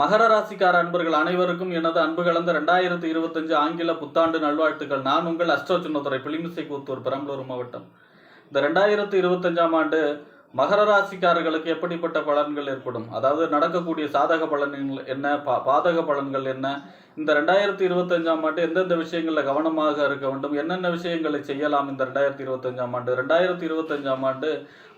மகர ராசிக்கார அன்பர்கள் அனைவருக்கும் எனது அன்பு கலந்த ரெண்டாயிரத்தி இருபத்தஞ்சு ஆங்கில புத்தாண்டு நல்வாழ்த்துக்கள். நான் உங்கள் அஷ்டோ சின்னத்துறை பிளிமிசை கூத்தூர் பெரம்பலூர் மாவட்டம். இந்த ரெண்டாயிரத்தி இருபத்தஞ்சாம் ஆண்டு மகர ராசிக்காரர்களுக்கு எப்படிப்பட்ட பலன்கள் ஏற்படும்? அதாவது நடக்கக்கூடிய சாதக பலன்கள் என்ன? பா பாதக பலன்கள் என்ன? இந்த ரெண்டாயிரத்தி இருபத்தஞ்சாம் ஆண்டு எந்தெந்த விஷயங்களில் கவனமாக இருக்க வேண்டும்? என்னென்ன விஷயங்களை செய்யலாம் இந்த ரெண்டாயிரத்தி இருபத்தஞ்சாம் ஆண்டு? ரெண்டாயிரத்தி இருபத்தஞ்சாம் ஆண்டு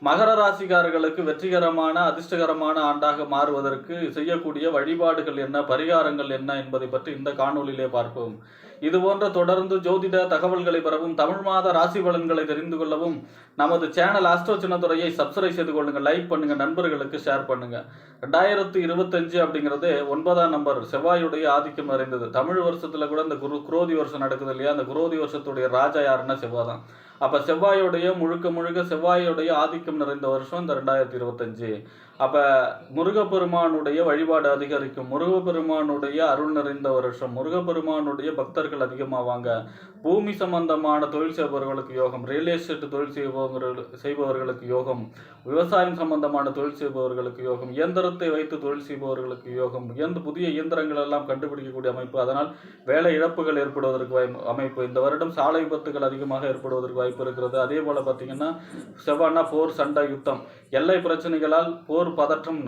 மகர ராசிக்காரர்களுக்கு வெற்றிகரமான அதிர்ஷ்டகரமான ஆண்டாக மாறுவதற்கு செய்யக்கூடிய வழிபாடுகள் என்ன? பரிகாரங்கள் என்ன என்பதை பற்றி இந்த காணொலியிலே பார்ப்போம். இது போன்ற தொடர்ந்து ஜோதிட தகவல்களை பெறவும் தமிழ் மாத ராசி பலன்களை தெரிந்து கொள்ளவும் நமது சேனல் ஆஸ்ட்ரோ சின்னத்துறையை சப்ஸ்கிரைப் செய்து கொள்ளுங்க லைக் பண்ணுங்க நண்பர்களுக்கு ஷேர் பண்ணுங்க. ரெண்டாயிரத்தி இருபத்தஞ்சு அப்படிங்கிறது ஒன்பதாம் நம்பர். செவ்வாயுடைய ஆதிக்கம் நிறைந்தது. தமிழ் வருஷத்துல கூட இந்த குரு குரோதி வருஷம் நடக்குது இல்லையா? அந்த குரோதி வருஷத்துடைய ராஜா யாருன்னா செவ்வாய் தான் அப்போ செவ்வாயுடைய முழுக்க முழுக்க செவ்வாயுடைய ஆதிக்கம் நிறைந்த வருஷம் இந்த ரெண்டாயிரத்தி இருபத்தஞ்சு. அப்போ முருகப்பெருமானுடைய வழிபாடு அதிகரிக்கும். முருகப்பெருமானுடைய அருள் நிறைந்த வருஷம். முருகப்பெருமானுடைய பக்தர்கள் அதிகமாவாங்க. பூமி சம்பந்தமான தொழில் செய்பவர்களுக்கு யோகம். ரியல் எஸ்டேட் தொழில் செய்பவர்கள் செய்பவர்களுக்கு யோகம். விவசாயம் சம்பந்தமான தொழில் செய்பவர்களுக்கு யோகம். இயந்திரத்தை வைத்து தொழில் செய்பவர்களுக்கு யோகம். எந்த புதிய இயந்திரங்கள் எல்லாம் கண்டுபிடிக்கக்கூடிய அமைப்பு. அதனால் வேலை இழப்புகள் ஏற்படுவதற்கு அமைப்பு. இந்த வருடம் சாலை விபத்துகள் அதிகமாக ஏற்படுவதற்கு வாய்ப்பு இருக்கிறது. அதே போல் பார்த்தீங்கன்னா செவ்வாய்னா போர் சண்டை யுத்தம். எல்லை பிரச்சனைகளால் போர் பதற்றம்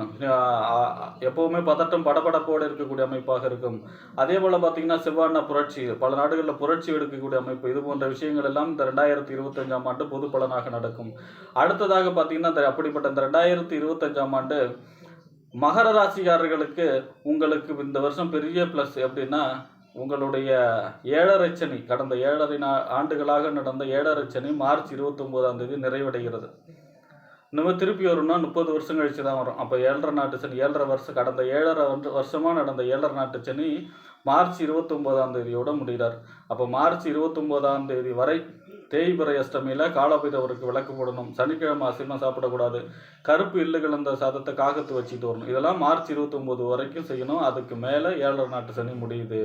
எப்போவுமே எப்பவுமே பதற்றம் படபடப்போடு இருக்கக்கூடிய அமைப்பாக இருக்கும். அதே போல் பார்த்தீங்கன்னா செவ்வாய்னா புரட்சி பல நாடுகளில் புரட்சி எடுக்கக்கூடிய அமைப்பு. இது போன்ற விஷயங்கள் எல்லாம் இந்த ரெண்டாயிரத்தி இருபத்தஞ்சாம் ஆண்டு பொது பலனாக நடக்கும். அடுத்ததாக பார்த்தீங்கன்னா இந்த அப்படிப்பட்ட இந்த ரெண்டாயிரத்தி இருபத்தஞ்சாம் ஆண்டு மகர ராசிக்காரர்களுக்கு உங்களுக்கு இந்த வருஷம் பெரிய ப்ளஸ் எப்படின்னா உங்களுடைய ஏழரை சனி கடந்த ஏழரை நா ஆண்டுகளாக நடந்த ஏழரை சனி மார்ச் இருபத்தொம்போதாம் தேதி நிறைவடைகிறது. நம்ம திருப்பி வரும்னா முப்பது வருஷம் கழிச்சு தான் வரும். அப்போ ஏழரை நாட்டு சனி ஏழரை வருஷம் கடந்த ஏழரை வந்து வருஷமாக நடந்த ஏழரை நாட்டு சனி மார்ச் இருபத்தொம்போதாம் தேதியோட முடிகிறார். அப்போ மார்ச் இருபத்தொம்போதாம் தேதி வரை தேய்பிறை அஷ்டமியில் காலபைரவருக்கு விளக்கு போடணும். சனிக்கிழமை அசிமா சாப்பிடக்கூடாது. கருப்பு இல்லு கலந்த சாதத்தை காகத்து வச்சுட்டு வரணும். இதெல்லாம் மார்ச் இருபத்தொம்போது வரைக்கும் செய்யணும். அதுக்கு மேலே ஏழரை நாட்டு சனி முடியுது.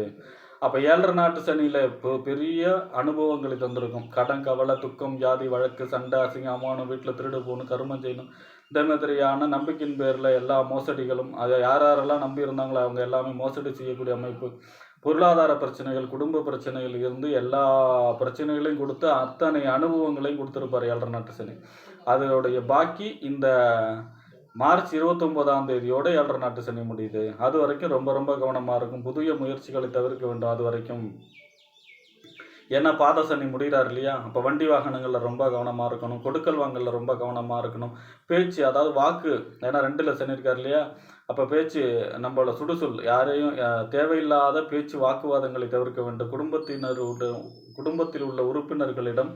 அப்போ ஏழரை நாட்டு சனியில் இப்போ பெரிய அனுபவங்களை தந்திருக்கும். கடன் கவலை துக்கம் ஜாதி வழக்கு சண்டை அசிங்கம் அவமானம் வீட்டில் திருடு போகணும் கருமம் செய்யணும். இந்த மாதிரியான நம்பிக்கையின் பேரில் எல்லா மோசடிகளும் அதை யார் யாரெல்லாம் நம்பி இருந்தாங்களோ அவங்க எல்லாமே மோசடி செய்யக்கூடிய அமைப்பு. பொருளாதார பிரச்சனைகள் குடும்ப பிரச்சனைகள் இருந்து எல்லா பிரச்சனைகளையும் கொடுத்து அத்தனை அனுபவங்களையும் கொடுத்துருப்பார் ஏழரை நாட்டு சனி. அதனுடைய பாக்கி இந்த மார்ச் இருபத்தொம்போதாம் தேதியோடு ஏழரை நாட்டு சனி முடியுது. அது வரைக்கும் ரொம்ப ரொம்ப கவனமாக இருக்கும். புதிய முயற்சிகளை தவிர்க்க வேண்டும் அது வரைக்கும். ஏன்னா பாத சனி முடிகிறார் இல்லையா? அப்போ வண்டி வாகனங்களில் ரொம்ப கவனமாக இருக்கணும். கொடுக்கல் வாங்கலில் ரொம்ப கவனமாக இருக்கணும். பேச்சு அதாவது வாக்கு ஏன்னா ரெண்டில் சனி இருக்கார் இல்லையா? அப்போ பேச்சு நம்மளோட சுடுசொல் யாரையும் தேவையில்லாத பேச்சு வாக்குவாதங்களை தவிர்க்க வேண்டும். குடும்பத்தினர் குடும்பத்தில் உள்ள உறுப்பினர்களிடம்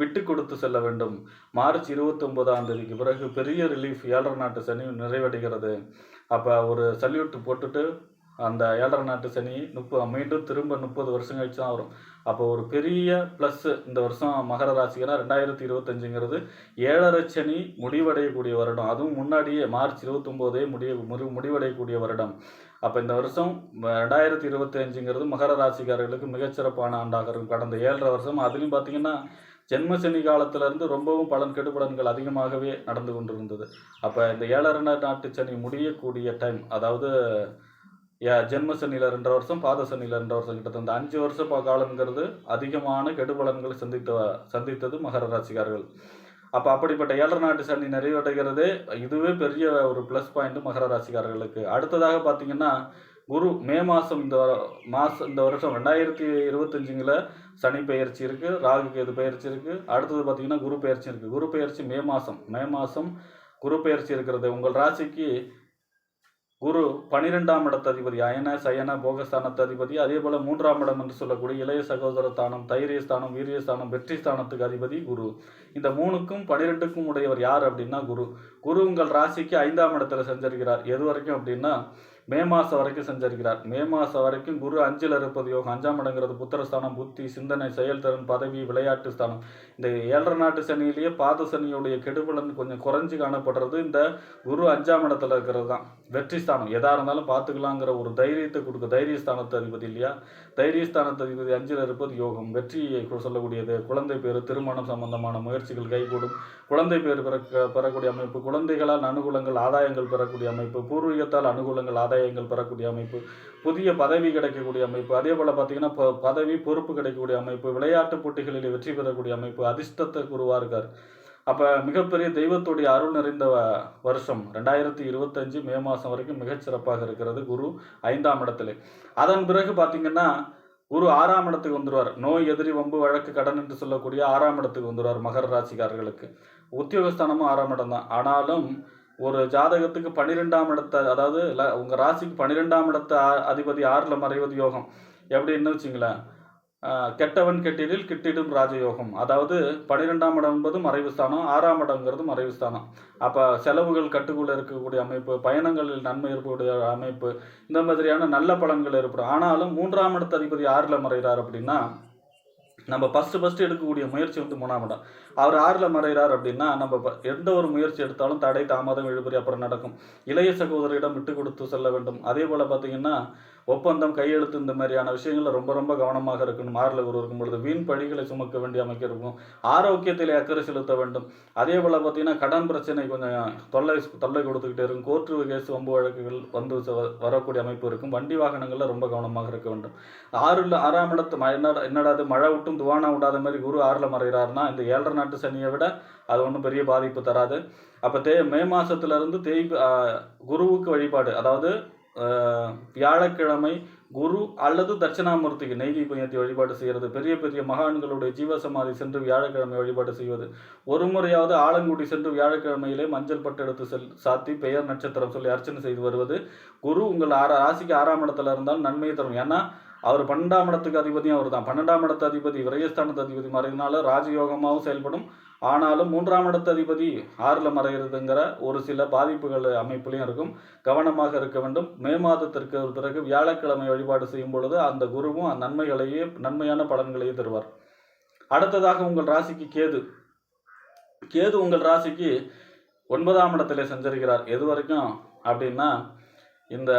விட்டு கொடுத்து செல்ல வேண்டும். மார்ச் இருபத்தொம்போதாம் தேதிக்கு பிறகு பெரிய ரிலீஃப் ஏழரை நாட்டு சனி நிறைவடைகிறது. அப்போ ஒரு சல்யூட் போட்டுட்டு அந்த ஏழரை நாட்டு சனி முப்ப மீண்டும் திரும்ப முப்பது வருஷம் கழிச்சு தான் வரும். அப்போ ஒரு பெரிய ப்ளஸ் இந்த வருஷம் மகர ராசிக்குனா ரெண்டாயிரத்தி இருபத்தஞ்சுங்கிறது ஏழரை சனி முடிவடையக்கூடிய வருடம். அதுவும் முன்னாடியே மார்ச் இருபத்தொம்போதே முடிய முடி முடிவடையக்கூடிய வருடம். அப்போ இந்த வருஷம் ரெண்டாயிரத்தி இருபத்தஞ்சுங்கிறது மகர ராசிக்காரர்களுக்கு மிகச்சிறப்பான ஆண்டாக இருக்கும். கடந்த ஏழரை வருஷம் அதுலேயும் பார்த்தீங்கன்னா ஜென்ம சனி காலத்திலிருந்து ரொம்பவும் பலன் கெடுபலன்கள் அதிகமாகவே நடந்து கொண்டிருந்தது. அப்போ இந்த ஏழரை நாட்டு சனி முடியக்கூடிய டைம் அதாவது யா- ஜென்ம சனியில் ரெண்டு வருஷம் பாத சனியில் ரெண்டு வருஷம் கிட்டத்தட்ட அஞ்சு வருஷ காலங்கிறது அதிகமான கெடுபலன்களை சந்தித்த சந்தித்தது மகர ராசிக்காரர்கள். அப்போ அப்படிப்பட்ட ஏழரை நாட்டு சனி நிறைவடைகிறதே இதுவே பெரிய ஒரு ப்ளஸ் பாயிண்ட் மகர ராசிக்காரர்களுக்கு. அடுத்ததாக பார்த்தீங்கன்னா குரு மே மாதம் இந்த மாதம் இந்த வருஷம் ரெண்டாயிரத்தி இருபத்தஞ்சுங்கில் சனி பெயர்ச்சி இருக்குது ராகு கேது பெயர்ச்சி இருக்குது அடுத்தது பார்த்தீங்கன்னா குரு பெயர்ச்சி இருக்குது குரு பயிற்சி மே மாதம் மே மாதம் குரு பயிற்சி இருக்கிறது. உங்கள் ராசிக்கு குரு பனிரெண்டாம் இடத்து அதிபதி அயன சயன போகஸ்தானத்து அதிபதி அதே போல் மூன்றாம் இடம் என்று சொல்லக்கூடிய இளைய சகோதர ஸ்தானம் தைரிய வீரிய ஸ்தானம் வெற்றி ஸ்தானத்துக்கு அதிபதி குரு. இந்த மூணுக்கும் பனிரெண்டுக்கும் உடையவர் யார் அப்படின்னா குரு. குரு உங்கள் ராசிக்கு ஐந்தாம் இடத்துல செஞ்சிருக்கிறார். எது வரைக்கும் அப்படின்னா மே மாதம் வரைக்கும் சஞ்சரிக்கிறார். மே மாதம் வரைக்கும் குரு அஞ்சில் இருப்பது யோகம் அஞ்சாம் இடங்கிறது புத்திரஸ்தானம் புத்தி சிந்தனை செயல்திறன் பதவி விளையாட்டு ஸ்தானம். இந்த ஏழரை நாட்டு சனியிலேயே பாத சனியுடைய கெடுபலன் கொஞ்சம் குறைஞ்சு காணப்படுறது இந்த குரு அஞ்சாம் இடத்துல இருக்கிறது தான். வெற்றி ஸ்தானம் எதாக இருந்தாலும் பார்த்துக்கலாங்கிற ஒரு தைரியத்தை கொடுக்க தைரியஸ்தானத்து அதிபதி இல்லையா? தைரிய ஸ்தானத்து அதிபதி அஞ்சில் இருப்பது யோகம். வெற்றியை சொல்லக்கூடியது குழந்தை பேர் திருமணம் சம்பந்தமான முயற்சிகள் கைகூடும். குழந்தை பேர் பிறக்க பெறக்கூடிய அமைப்பு குழந்தைகளால் அனுகூலங்கள் ஆதாயங்கள் பெறக்கூடிய அமைப்பு பூர்வீகத்தால் அனுகூலங்கள் ஆதாயங்கள் பெறக்கூடிய அமைப்பு புதிய பதவி கிடைக்கக்கூடிய அமைப்பு அதே போல் பார்த்தீங்கன்னா ப பதவி பொறுப்பு கிடைக்கக்கூடிய அமைப்பு விளையாட்டு போட்டிகளில் வெற்றி பெறக்கூடிய அமைப்பு அதிர்ஷ்டத்தை குருவாக இருக்கார் அப்போ மிகப்பெரிய தெய்வத்துடைய அருள் நிறைந்த வருஷம் ரெண்டாயிரத்தி இருபத்தஞ்சு மே மாதம் வரைக்கும் மிகச்சிறப்பாக இருக்கிறது குரு ஐந்தாம் இடத்துல. அதன் பிறகு பார்த்தீங்கன்னா குரு ஆறாம் இடத்துக்கு வந்துடுவார் நோய் எதிரி வம்பு வழக்கு கடன் என்று சொல்லக்கூடிய ஆறாம் இடத்துக்கு வந்துடுவார் மகர ராசிக்காரர்களுக்கு. உத்தியோகஸ்தானமும் ஆறாம் இடம் தான். ஆனாலும் ஒரு ஜாதகத்துக்கு பன்னிரெண்டாம் இடத்தை அதாவது ல- ராசிக்கு பன்னிரெண்டாம் இடத்த அதிபதி ஆறில் மறைவது யோகம். எப்படின்னு வச்சுங்களேன் கெட்டவன் கெட்டிடில் கிட்டிடும் ராஜயோகம். அதாவது பன்னிரெண்டாம் இடம் என்பது மறைவு ஸ்தானம் ஆறாம் இடம்ங்கிறது மறைவு ஸ்தானம். அப்போ செலவுகள் கட்டுக்குள்ள இருக்கக்கூடிய அமைப்பு பயணங்களில் நன்மை இருக்கக்கூடிய அமைப்பு இந்த மாதிரியான நல்ல பலன்கள் ஏற்படும். ஆனாலும் மூன்றாம் இடத்த அதிபதி ஆறில் மறைகிறார் அப்படின்னா நம்ம ஃபஸ்ட்டு ஃபஸ்ட்டு எடுக்கக்கூடிய முயற்சி வந்து மூணாம் இடம். அவர் ஆறில் மறைகிறார் அப்படின்னா நம்ம எந்த ஒரு முயற்சி எடுத்தாலும் தடை தாமதம் இழுபறி அப்புறம் நடக்கும். இளைய சகோதரியிடம் விட்டு கொடுத்து செல்ல வேண்டும். அதே போல் பார்த்தீங்கன்னா ஒப்பந்தம் கையெழுத்து இந்த மாதிரியான விஷயங்களில் ரொம்ப ரொம்ப கவனமாக இருக்கணும். ஆறில் குரு இருக்கும் பொழுது வீண் பழிகளை சுமக்க வேண்டிய அமைக்க இருக்கும். ஆரோக்கியத்தில் அக்கறை செலுத்த வேண்டும். அதே போல் பார்த்தீங்கன்னா கடன் பிரச்சனை கொஞ்சம் தொல்லை தொல்லை கொடுத்துக்கிட்டே இருக்கும். கோர்ட்டு கேஸ் வம்பு வழக்குகள் வந்து வரக்கூடிய அமைப்பு இருக்கும். வண்டி வாகனங்களில் ரொம்ப கவனமாக இருக்க வேண்டும். ஆறில் ஆறாம் இடத்து ம- என்னடா என்னடா அது மழை விட்டும் துவானா விடாத மாதிரி குரு ஆறில் மறைகிறாருன்னா இந்த ஏழரை நாட்டு சனியை விட அது ஒன்றும் பெரிய பாதிப்பு தராது. அப்போ தே மே மாசத்துல இருந்து தேய் குருவுக்கு வழிபாடு. அதாவது வியாழக்கிழமை குரு அல்லது தட்சிணாமூர்த்திக்கு நெய் புயத்தி வழிபாடு செய்கிறது பெரிய பெரிய மகான்களுடைய ஜீவசமாதி சென்று வியாழக்கிழமை வழிபாடு செய்வது. ஒரு முறையாவது ஆலங்குடி சென்று வியாழக்கிழமையிலே மஞ்சள் பட்டு எடுத்து செல் சாத்தி பெயர் நட்சத்திரம் சொல்லி அர்ச்சனை செய்து வருவது. குரு உங்கள் ஆறா ராசிக்கு ஆறாம் இடத்துல இருந்தால் நன்மையை தரும். ஏன்னா அவர் பன்னெண்டாம் இடத்துக்கு அதிபதியும் அவர் தான் பன்னெண்டாம் இடத்து அதிபதி விரயஸ்தானத்து அதிபதி மறைந்தனால ராஜயோகமாகவும் செயல்படும். ஆனாலும் மூன்றாம் இடத்து அதிபதி ஆறில் மறைகிறதுங்கிற ஒரு சில பாதிப்புகள் அமைப்புலையும் இருக்கும். கவனமாக இருக்க வேண்டும். மே மாதத்திற்கு பிறகு வியாழக்கிழமை வழிபாடு செய்யும் பொழுது அந்த குருவும் நன்மைகளையே நன்மையான பலன்களையே தருவார். அடுத்ததாக உங்கள் ராசிக்கு கேது. கேது உங்கள் ராசிக்கு ஒன்பதாம் இடத்துல சஞ்சரிக்கிறார். எது வரைக்கும்? அப்படின்னா இந்த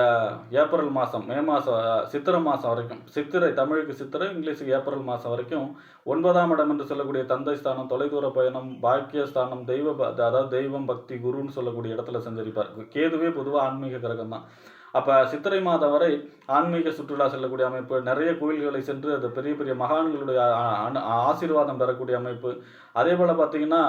ஏப்ரல் மாதம் மே மாதம் சித்திரை மாதம் வரைக்கும் சித்திரை தமிழுக்கு சித்திரை இங்கிலீஷுக்கு ஏப்ரல் மாதம் வரைக்கும் ஒன்பதாம் இடம் என்று சொல்லக்கூடிய தந்தை ஸ்தானம் தொலைதூர பயணம் பாக்கியஸ்தானம் தெய்வ அதாவது தெய்வம் பக்தி குருன்னு சொல்லக்கூடிய இடத்துல சஞ்சரிப்பார் கேதுவே பொதுவாக ஆன்மீக கிரகம் தான். அப்போ சித்திரை மாதம் வரை ஆன்மீக சுற்றுலா செல்லக்கூடிய அமைப்பு நிறைய கோயில்களை சென்று அது பெரிய பெரிய மகான்களுடைய ஆசீர்வாதம் பெறக்கூடிய அமைப்பு. அதே போல் பார்த்தீங்கன்னா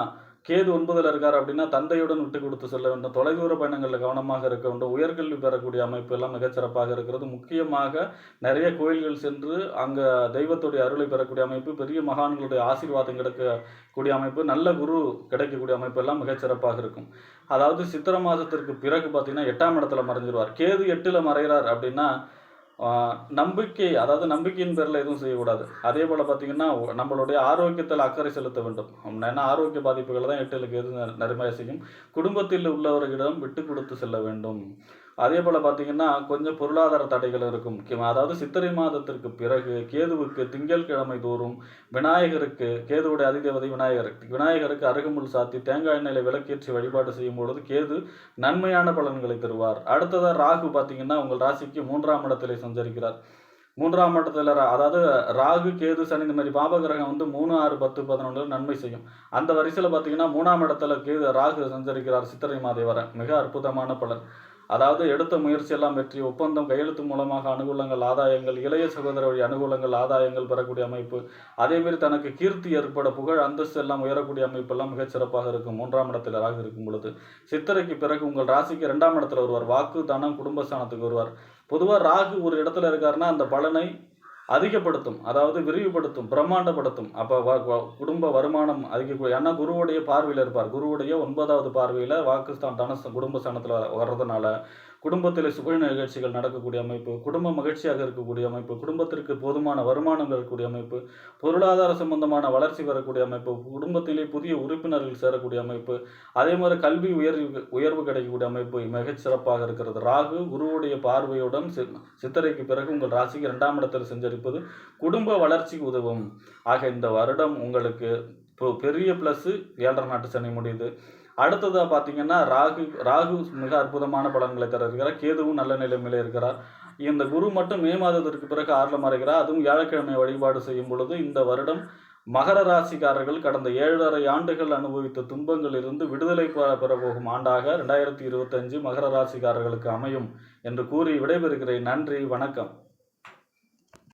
கேது ஒன்பதில் இருக்கார் அப்படின்னா தந்தையுடன் விட்டு கொடுத்து செல்ல வேண்டும். தொலைதூர பயணங்களில் கவனமாக இருக்க வேண்டும். உயர்கல்வி பெறக்கூடிய அமைப்பு எல்லாம் மிகச்சிறப்பாக இருக்கிறது. முக்கியமாக நிறைய கோயில்கள் சென்று அங்கே தெய்வத்துடைய அருளை பெறக்கூடிய அமைப்பு பெரிய மகான்களுடைய ஆசீர்வாதம் கிடைக்கக்கூடிய அமைப்பு நல்ல குரு கிடைக்கக்கூடிய அமைப்பு எல்லாம் மிகச்சிறப்பாக இருக்கும். அதாவது சித்திர மாதத்திற்கு பிறகு பார்த்தீங்கன்னா எட்டாம் இடத்துல மறைஞ்சிருவார். கேது எட்டில் மறைகிறார் அப்படின்னா நம்பிக்கை அதாவது நம்பிக்கையின் பேரில் எதுவும் செய்யக்கூடாது. அதே போல் பார்த்தீங்கன்னா நம்மளுடைய ஆரோக்கியத்தில் அக்கறை செலுத்த வேண்டும். ஏன்னா ஆரோக்கிய பாதிப்புகளை தான் எட்டிலுக்கு எது நெருமையாக செய்யும். குடும்பத்தில் உள்ளவர்களிடம் விட்டு கொடுத்து செல்ல வேண்டும். அதே போல் பார்த்தீங்கன்னா கொஞ்சம் பொருளாதார தடைகள் இருக்கும். அதாவது சித்திரை மாதத்திற்கு பிறகு கேதுவுக்கு திங்கட்கிழமை தோறும் விநாயகருக்கு கேதுவுடைய அதிதேவதை விநாயகர் விநாயகருக்கு அருகமுள் சாத்தி தேங்காய் எண்ணெயில் விளக்கேற்றி வழிபாடு செய்யும் பொழுது கேது நன்மையான பலன்களை தருவார். அடுத்ததாக ராகு பார்த்தீங்கன்னா உங்கள் ராசிக்கு மூன்றாம் இடத்திலே சஞ்சரிக்கிறார். மூன்றாம் மட்டத்தில் ரா- அதாவது ராகு கேது சனி இந்த மாதிரி பாபகிரகம் வந்து மூணு ஆறு பத்து பதினொன்று நன்மை செய்யும். அந்த வரிசையில் பார்த்தீங்கன்னா மூணாம் இடத்துல கேது ராகு சஞ்சரிக்கிறார் சித்திரை மாதை வர. மிக அற்புதமான பலன். அதாவது எடுத்த முயற்சியெல்லாம் வெற்றி ஒப்பந்தம் கையெழுத்து மூலமாக அனுகூலங்கள் ஆதாயங்கள் இளைய சகோதர வழி அனுகூலங்கள் ஆதாயங்கள் பெறக்கூடிய அமைப்பு. அதேமாரி தனக்கு கீர்த்தி ஏற்பட புகழ் அந்தஸ்து எல்லாம் உயரக்கூடிய அமைப்பெல்லாம் மிகச் சிறப்பாக இருக்கும். மூன்றாம் இடத்தில் ராகு இருக்கும் பொழுது. சித்திரைக்கு பிறகு உங்கள் ராசிக்கு இரண்டாம் இடத்துல வருவார். வாக்கு தனம் குடும்பஸ்தானத்துக்கு வருவார். பொதுவாக ராகு ஒரு இடத்துல இருக்காருன்னா அந்த பலனை அதிகப்படுத்தும் அதாவது விரிவுபடுத்தும் பிரம்மாண்டப்படுத்தும். அப்போ குடும்ப வருமானம் அதிக ஏன்னா குருவுடைய பார்வையில் இருப்பார். குருவுடைய ஒன்பதாவது பார்வையில் வாக்குஸ்தான் தனஸ்தான் குடும்பஸ்தானத்தில் வர்றதுனால குடும்பத்தில் சுப நிகழ்ச்சிகள் நடக்கக்கூடிய அமைப்பு குடும்ப மகிழ்ச்சியாக இருக்கக்கூடிய அமைப்பு குடும்பத்திற்கு போதுமான வருமானம் இருக்கக்கூடிய அமைப்பு பொருளாதார சம்பந்தமான வளர்ச்சி பெறக்கூடிய அமைப்பு குடும்பத்திலே புதிய உறுப்பினர்கள் சேரக்கூடிய அமைப்பு அதே மாதிரி கல்வி உயர்வு உயர்வு கிடைக்கக்கூடிய அமைப்பு மிகச் சிறப்பாக இருக்கிறது. ராகு குருவுடைய பார்வையுடன் சித்திரைக்கு பிறகு உங்கள் ராசிக்கு இரண்டாம் இடத்தில் செஞ்சரிப்பது குடும்ப வளர்ச்சிக்கு உதவும். ஆக இந்த வருடம் உங்களுக்கு இப்போ பெரிய ப்ளஸ்ஸு ஏழரை நாட்டு சனி முடியுது. அடுத்ததாக பார்த்தீங்கன்னா ராகு ராகு மிக அற்புதமான பலன்களை தர இருக்கிறார். கேதுவும் நல்ல நிலைமையில் இருக்கிறார். இந்த குரு மட்டும் மே மாதத்திற்கு பிறகு ஆறில் மறைகிறார் அதுவும் வியாழக்கிழமை வழிபாடு செய்யும் பொழுது இந்த வருடம் மகர ராசிக்காரர்கள் கடந்த ஏழரை ஆண்டுகள் அனுபவித்த துன்பங்களிலிருந்து விடுதலை பெற போகும் ஆண்டாக ரெண்டாயிரத்தி இருபத்தஞ்சு மகர ராசிக்காரர்களுக்கு அமையும் என்று கூறி விடைபெறுகிறேன். நன்றி வணக்கம்.